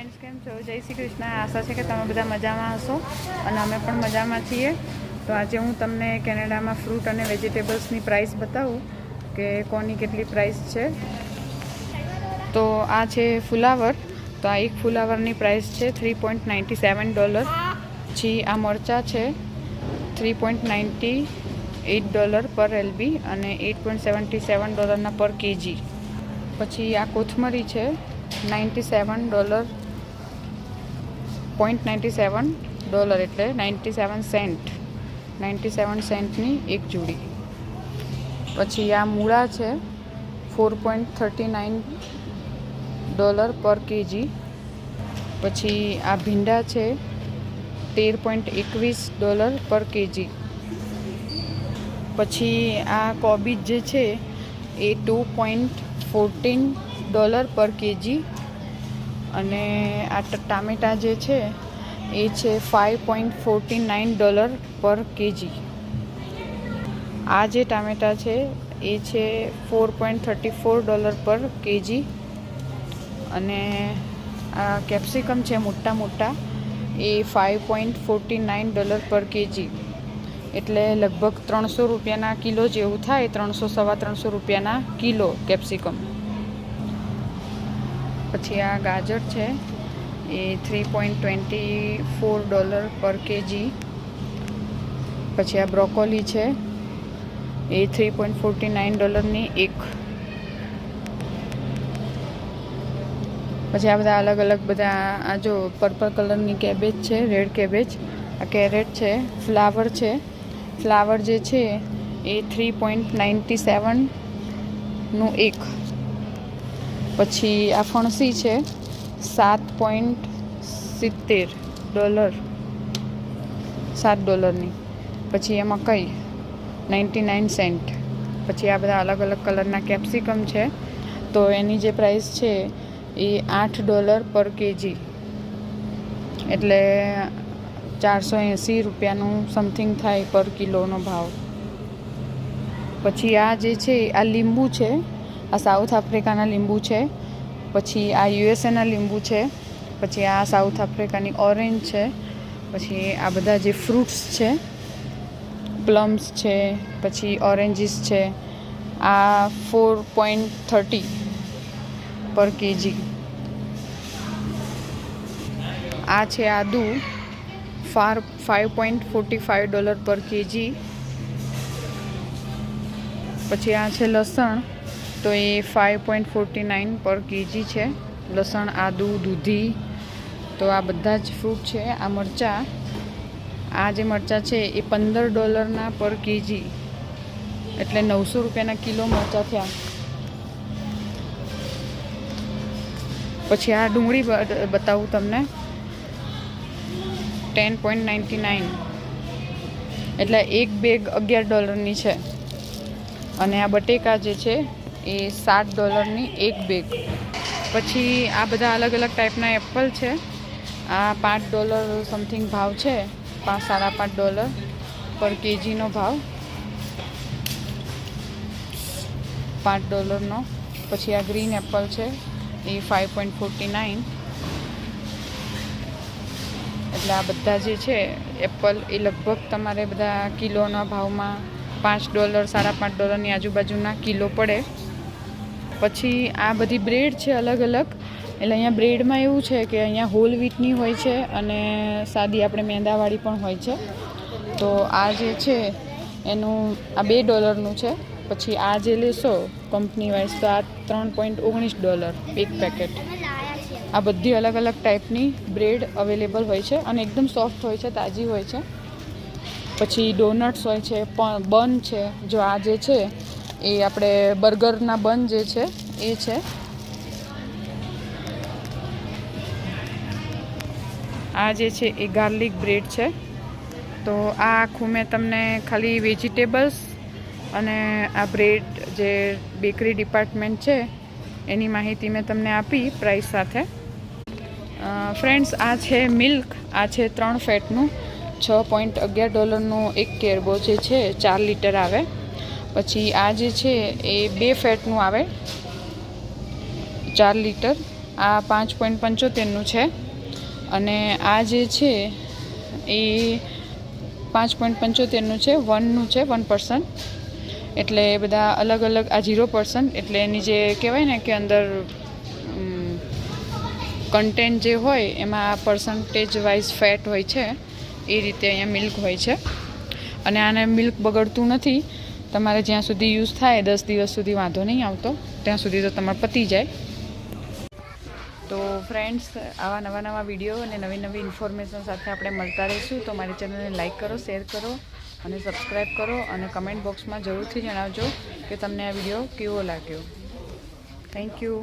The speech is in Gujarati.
ફ્રેન્ડ્સ કેમ છો? જય શ્રી કૃષ્ણ. આશા છે કે તમે બધા મજામાં હશો અને અમે પણ મજામાં છીએ. તો આજે હું તમને કેનેડામાં ફ્રૂટ અને વેજીટેબલ્સની પ્રાઇસ બતાવું કે કોની કેટલી પ્રાઇસ છે. તો આ છે ફુલાવર. તો આ એક ફુલાવરની પ્રાઇસ છે three point ninety seven dollar પછી આ મરચાં છે three point ninety eight dollar per LB અને એટ પોઈન્ટ સેવન્ટી સેવન ડોલરના પર કેજી પછી આ કોથમરી છે ninety seven dollar point ninety seven dollar એટલે ninety seven cent ninety seven સેન્ટની એક જોડી. પછી આ મૂળા છે four point thirty nine dollar per KG પછી આ ભીંડા છે તેર પોઈન્ટ એકવીસ ડોલર પર કેજી પછી આ કોબીજ જે છે એ two point fourteen dollar per KG અને આ ટામેટાં જે છે, એ છે five point forty nine dollar per KG આ જે ટામેટાં છે, એ છે four point thirty four dollar per KG અને આ કેપ્સિકમ છે મોટા મોટા, એ five point forty nine dollar per KG એટલે લગભગ ત્રણસો રૂપિયાના કિલો જેવું થાય, ત્રણસો, સવા ત્રણસો રૂપિયાના કિલો કેપ્સિકમ પછી આ ગાજર છે, એ three point twenty four dollar per KG પછી આ બ્રોકોલી છે, એ થ્રી પોઈન્ટ ફોર્ટી નાઇન ડોલરની એક. પછી આ બધા અલગ અલગ બધા આ જો પર્પલ કલરની કેબેજ છે રેડ કેબેજ આ કેરેટ છે ફ્લાવર છે. ફ્લાવર જે છે, એ થ્રી પોઈન્ટ નાઇન્ટી સેવનનું એક. પછી આ ફણસી છે, સાત પોઈન્ટ સિત્તેર ડોલર. સાત ડોલરની. પછી એમાં કઈ? નાઇન્ટી નાઇન સેન્ટ પછી આ બધા અલગ અલગ કલરના કેપ્સિકમ છે. તો એની જે પ્રાઇસ છે એ આઠ ડોલર પર કેજી. એટલે ચારસો એંસી રૂપિયાનું સમથિંગ થાય પર કિલોનો ભાવ. પછી આ જે છે, આ લીંબુ છે આ સાઉથ આફ્રિકાના લીંબુ છે. પછી આ યુએસએના લીંબુ છે. પછી આ સાઉથ આફ્રિકાની ઓરેન્જ છે. પછી આ બધા જે ફ્રૂટ્સ છે, પ્લમ્સ છે, પછી ઓરેન્જીસ છે, આ four point thirty per KG. આ છે આદુ, far, five point forty five dollar per KG. પછી આ છે લસણ તો એ five point forty nine per KG છે. લસણ, આદુ, દૂધી, તો આ બધા જ ફ્રૂટ છે. આ મરચાં, આ જે મરચાં છે એ પંદર ડોલરના પર કેજી એટલે નવસો રૂપિયાના કિલો મરચાં થયા. પછી આ ડુંગળી બતાવું તમને. ટેન પોઈન્ટ નાઇન્ટી નાઇન એટલે એક બેગ અગિયાર ડોલરની છે. અને આ બટેકા જે છે એ સાત ડોલરની એક બેગ. પછી આ બધા અલગ અલગ ટાઈપના એપલ છે. આ પાંચ ડોલર સમથિંગ ભાવ છે. પાંચ સાડા પાંચ ડોલર પર કેજીનો ભાવ. પાંચ ડોલરનો. પછી આ ગ્રીન એપલ છે. એ ફાઇવ પોઈન્ટ ફોર્ટી નાઇન એટલે આ બધા જે છે, એપલ એ લગભગ તમારે બધા કિલોના ભાવમાં પાંચ ડોલર, સાડા પાંચ ડોલરની આજુબાજુના કિલો પડે. પછી આ બધી બ્રેડ છે અલગ અલગ. એટલે અહીંયા બ્રેડમાં એવું છે કે અહીંયા હોલ વીટની હોય છે અને સાદી આપણે મેંદાવાળી પણ હોય છે. તો આ જે છે એનું આ બે ડોલરનું છે. પછી આ જે લેશો કંપની વાઇઝ તો આ ત્રણ પોઈન્ટ ઓગણીસ ડોલર એક પેકેટ આ બધી અલગ અલગ ટાઈપની બ્રેડ અવેલેબલ હોય છે અને એકદમ સોફ્ટ હોય છે, તાજી હોય છે. પછી ડોનટ્સ હોય છે બન છે, જો આ જે છે એ આપણે બર્ગરના બન જે છે, એ છે. આ જે છે એ ગાર્લિક બ્રેડ છે. તો આ આખું મેં તમને ખાલી વેજીટેબલ્સ અને આ બ્રેડ જે બેકરી ડિપાર્ટમેન્ટ છે, એની માહિતી મેં તમને આપી પ્રાઇસ સાથે. ફ્રેન્ડ્સ, આ છે મિલ્ક, આ છે ત્રણ ફેટનું, છ પોઈન્ટ અગિયાર ડોલરનું એક કેરબો જે છે, ચાર લીટર આવે. પછી આ જે છે એ બે ફેટનું આવે. ચાર લીટર. આ પાંચ પોઈન્ટ પંચોતેરનું છે. અને આ જે છે એ પાંચ પોઈન્ટ પંચોતેરનું છે, વનનું છે, વન પર્સન્ટ એટલે બધા અલગ અલગ આ ઝીરો પર્સન્ટ એટલે એની જે કહેવાય ને કે અંદર કન્ટેન્ટ જે હોય એમાં પર્સન્ટેજ વાઇઝ ફેટ હોય છે. એ રીતે અહીંયા મિલ્ક હોય છે. અને આને મિલ્ક બગડતું નથી. તમારે જ્યાં સુધી યુઝ થાય, દસ દિવસ સુધી વાંધો નહીં આવતો. ત્યાં સુધી તો તમારે પતી જાય. તો ફ્રેન્ડ્સ આવા નવા નવા વીડિયો અને નવી નવી ઇન્ફોર્મેશન સાથે આપણે મળતા રહીશું. તો મારી ચેનલને લાઇક કરો શેર કરો અને સબસ્ક્રાઈબ કરો અને કમેન્ટ બોક્સમાં જરૂરથી જણાવજો કે તમને આ વીડિયો કેવો લાગ્યો. Thank you